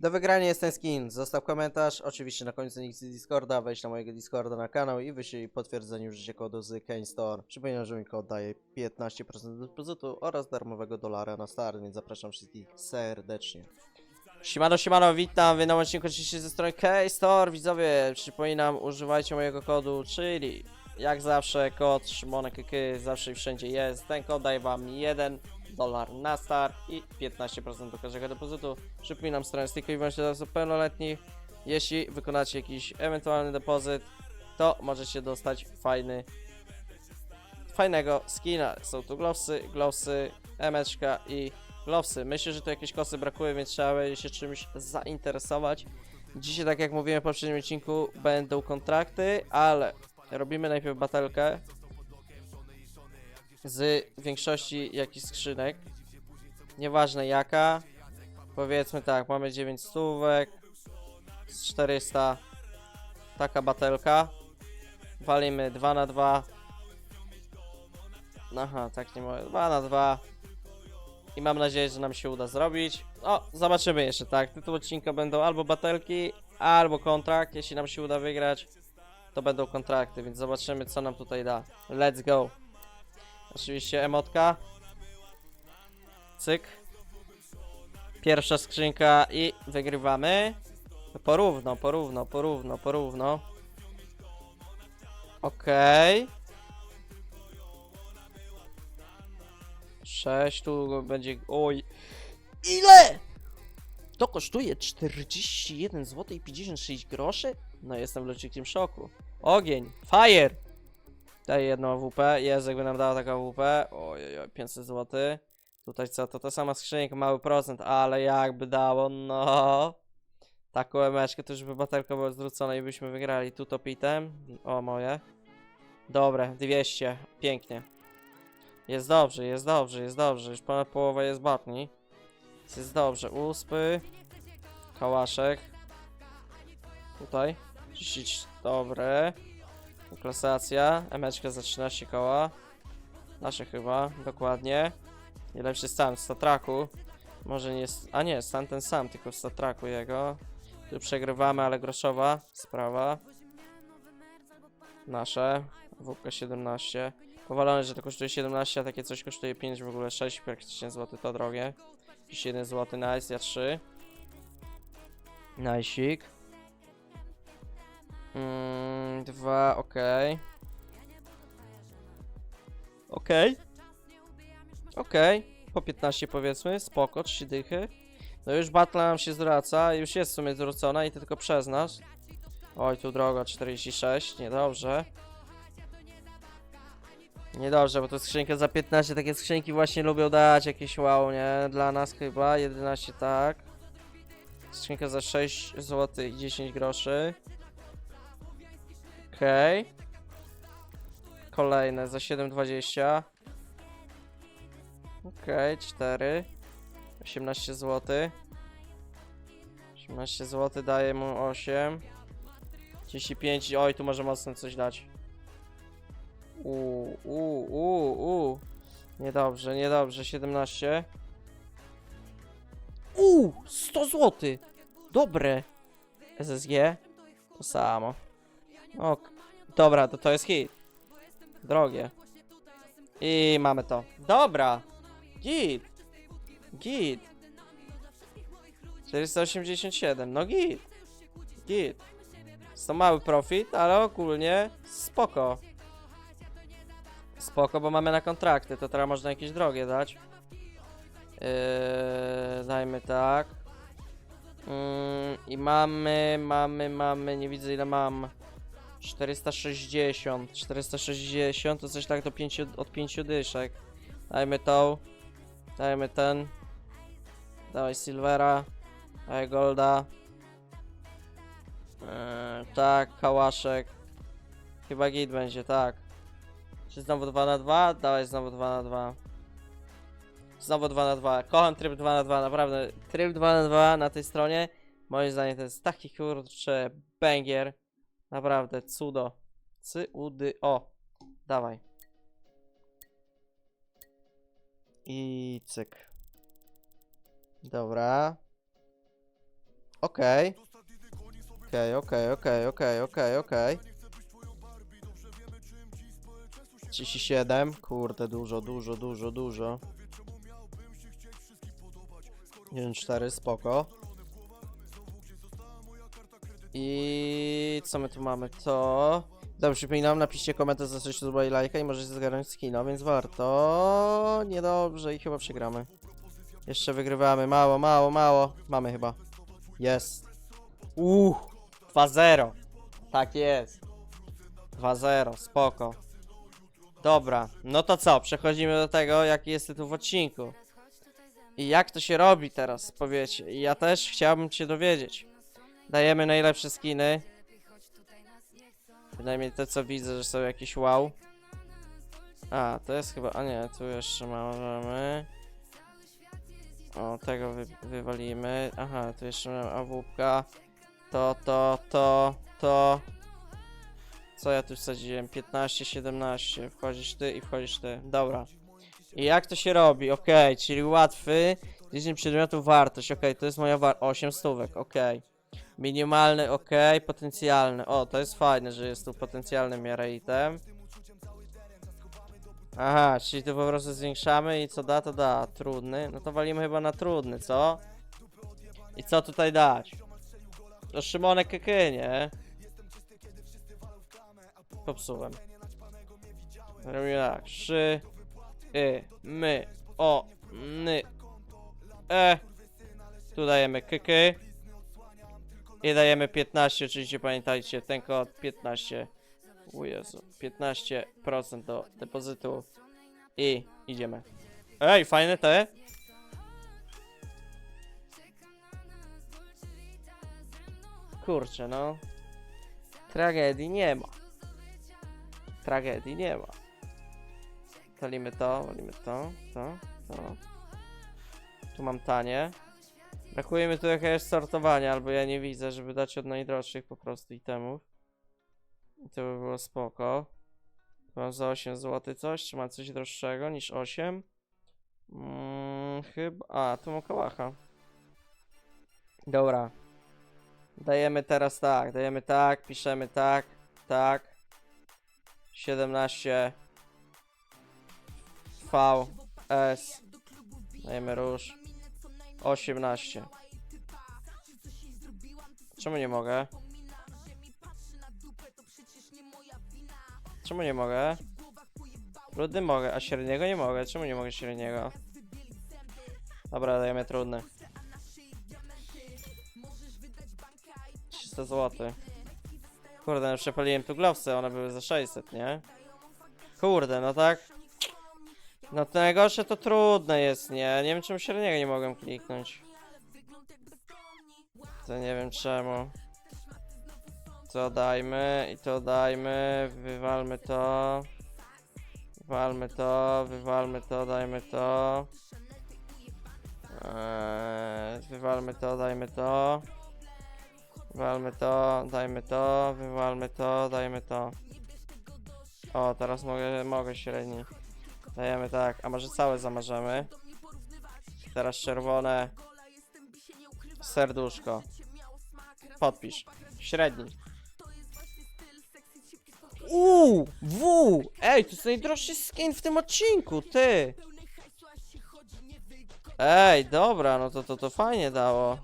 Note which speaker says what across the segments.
Speaker 1: Do wygrania jest ten skin. Zostaw komentarz, oczywiście na końcu link z Discorda, wejdź na mojego Discorda na kanał i wyślij potwierdzenie użycia kodu z Kane Store. Przypominam, że mi kod daje 15% depozytu oraz darmowego dolara na start, więc zapraszam wszystkich serdecznie. Siemano, siemano, witam w nowym odcinku ze strony K-Store. Widzowie, przypominam, używajcie mojego kodu, czyli jak zawsze kod Szymonek zawsze i wszędzie jest. Ten kod daje wam 1 dolar na start i 15% do każdego depozytu. Przypominam, strona jest tylko i wyłącznie dla osób pełnoletnich. Jeśli wykonacie jakiś ewentualny depozyt, to możecie dostać fajny fajnego skina. Są tu glowsy, glowsy, emeczka i glowsy. Myślę, że tu jakieś kosy brakuje, więc trzeba będzie się czymś zainteresować. Dzisiaj, tak jak mówiłem w poprzednim odcinku, będą kontrakty, ale robimy najpierw batelkę z większości jakichś skrzynek. Nieważne jaka. Powiedzmy tak, mamy 9 stówek, z 400 taka batelka. Walimy 2 na 2 Aha, tak nie mogę. 2 na 2 I mam nadzieję, że nam się uda zrobić. O, zobaczymy jeszcze, tak. Tytuł odcinka będą albo batelki, albo kontrakt. Jeśli nam się uda wygrać, to będą kontrakty, więc zobaczymy, co nam tutaj da. Let's go. Oczywiście emotka. Cyk. Pierwsza skrzynka i wygrywamy. Porówno, porówno, porówno, porówno. Okej. 6 tu będzie. Oj. Ile? To kosztuje 41 zł i 56 groszy? No jestem w ludzikim szoku. Ogień, fire! Daję jedną WP, jest jakby nam dała taka WP. Ojej, 500 zł. Tutaj co, to ta sama skrzynka, mały procent, ale jakby dało, no. Taką emeczkę to już by baterka była zwrócona i byśmy wygrali. Tu topitem. O, moje. Dobre, 200. Pięknie. Jest dobrze, jest dobrze, jest dobrze. Już ponad połowa jest botni. Jest dobrze. Uspy. Kałaszek. Tutaj. 10. Dobre. Klasacja. Emeczka za 13 koła. Nasze chyba, dokładnie. Najlepszy stan w statraku. Może nie jest. A nie, stan ten sam, tylko w statraku jego. Tu przegrywamy, ale groszowa sprawa. Nasze. WP 17. Powalone, że to kosztuje 17, a takie coś kosztuje 5, w ogóle 6, praktycznie zł to drogie. Jakiś 1 zł, nice, ja 3. Najsik. Mm, dwa, okej. Okej. Okej. Po 15 powiedzmy, spoko, 3 dychy. No już battle nam się zwraca, już jest w sumie zwrócona i to tylko przez nas. Oj, tu droga 46, niedobrze. Niedobrze, bo to skrzynkę za 15, takie skrzynki właśnie lubią dać jakieś wow, nie? Dla nas chyba, 11 tak. Skrzynka za 6 zł i 10 groszy. Okej. Kolejne za 7,20. Okej, 4. 18 zł. 18 zł daje mu 8. 35, oj, tu może mocno coś dać. Uuu, uuu, uuu. Niedobrze, niedobrze, 17. Uuu, 100 zł. Dobre. SSG. To samo. Ok. Dobra, to to jest hit. Drogie. I mamy to. Dobra. Git. Git. 487. No git. Git. Jest to mały profit, ale ogólnie spoko. Spoko, bo mamy na kontrakty, to teraz można jakieś drogie dać. Yy, dajmy tak. Yy, I mamy, mamy, mamy, nie widzę ile mam. 460, 460 to coś tak do 5, od 5 dyszek. Dajmy tą. Dajmy ten. Dawaj Silvera. Dawaj Golda. Yy, tak, kałaszek. Chyba git będzie, tak. Czy znowu 2 na 2? Dawaj znowu 2 na 2. Znowu 2 na 2. Kocham tryb 2 na 2, naprawdę. Tryb 2 na 2 na tej stronie. Moim zdaniem to jest taki kurczę banger. Naprawdę, cudo. Udy, o. Dawaj. I cyk. Dobra. Okej. Okej, okej, okej, okej, okej, okej. 37, kurde, dużo, dużo, dużo, dużo. 1,4, spoko. I co my tu mamy? To. Dobrze, przypominam, napiszcie komentarz, zostawcie suba i lajka i możecie zgarnąć skino, więc warto. Niedobrze i chyba przegramy. Jeszcze wygrywamy, mało, mało, mało. Mamy chyba. Jest. Uuu, 2-0. Tak jest. 2-0, spoko. Dobra, no to co? Przechodzimy do tego, jaki jest tytuł w odcinku. I jak to się robi teraz, powiecie. I ja też chciałbym się dowiedzieć. Dajemy najlepsze skiny. Przynajmniej te, co widzę, że są jakieś wow. A, to jest chyba... A nie, tu jeszcze możemy... O, tego wy, wywalimy. Aha, tu jeszcze mamy awupka. To, to, to, to. Co ja tu wsadziłem? 15, 17. Wchodzisz ty i wchodzisz ty. Dobra. I jak to się robi? Okej, czyli łatwy. 10 przedmiotów wartość. Okej, to jest moja wartość. 8 stówek, okej. Minimalny, okej. Potencjalny. O, to jest fajne, że jest tu potencjalny miara item. Aha, czyli tu po prostu zwiększamy i co da, to da. Trudny. No to walimy chyba na trudny, co? I co tutaj dać? To Szymonek Keky, nie? Popsułem. Robimy tak. Szy, y, my, o, ny, e. Tu dajemy kyky. I dajemy 15, oczywiście pamiętajcie, ten kod 15. O Jezu, 15% do depozytu. I idziemy. Ej, fajne te. Kurczę, no. Tragedii nie ma. Tragedii nie ma. Walimy to, walimy to, to, to. Tu mam tanie. Brakuje mi tu jakiegoś sortowania, albo ja nie widzę, żeby dać od najdroższych po prostu itemów. I to by było spoko. Mam za 8 zł coś, czy mam coś droższego niż 8? Mm, chyba... A, tu mam kałacha. Dobra. Dajemy teraz tak, dajemy tak, piszemy tak, tak. 17 V S Dajemy róż 18 Czemu nie mogę? Czemu nie mogę? Trudny mogę, a średniego nie mogę. Czemu nie mogę średniego? Dobra, dajemy trudny. 300 zł. Kurde, no przepaliłem tu glowsy, one były za 600, nie? Kurde, no tak. No to najgorsze to trudne jest, nie? Nie wiem czemu średniego nie mogłem kliknąć. To nie wiem czemu. To dajmy i to dajmy, wywalmy to. Wywalmy to, wywalmy to, dajmy to. Eee, wywalmy to, dajmy to. Wywalmy to, dajmy to, wywalmy to, dajmy to. O, teraz mogę, mogę średni. Dajemy tak, a może całe zamarzemy. Teraz czerwone. Serduszko. Podpisz. Średni. Uuu, W! Ej, to jest najdroższy skin w tym odcinku, ty! Ej, dobra, no to to, to fajnie dało.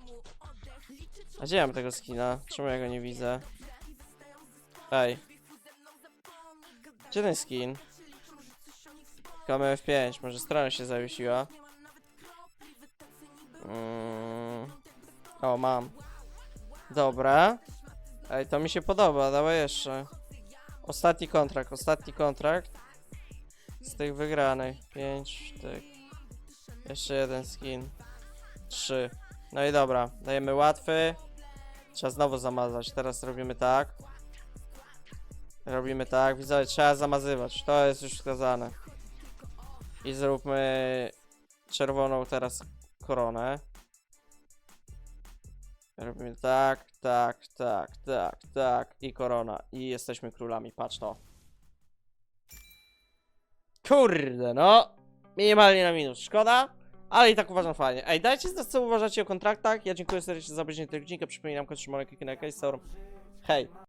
Speaker 1: A gdzie mam tego skina? Czemu ja go nie widzę? Ej. Gdzie ten skin? Mamy F5, może strona się zawiesiła. Mm. O, mam. Dobra. Ej, to mi się podoba, dawaj jeszcze. Ostatni kontrakt, ostatni kontrakt. Z tych wygranych. 5 sztyk. Jeszcze jeden skin. 3. No i dobra, dajemy łatwy. Trzeba znowu zamazać. Teraz robimy tak. Robimy tak. Widzę, trzeba zamazywać. To jest już wskazane. I zróbmy czerwoną teraz koronę. Robimy tak, tak, tak, tak, tak i korona. I jesteśmy królami, patrz to. Kurde, no. Minimalnie na minus. Szkoda, Ale i tak uważam fajnie. Ej, dajcie znać co uważacie o kontraktach. Ja dziękuję serdecznie za obejrzenie tego odcinka. Przypominam, kod Szymon, Kikina, Sauron. Hej.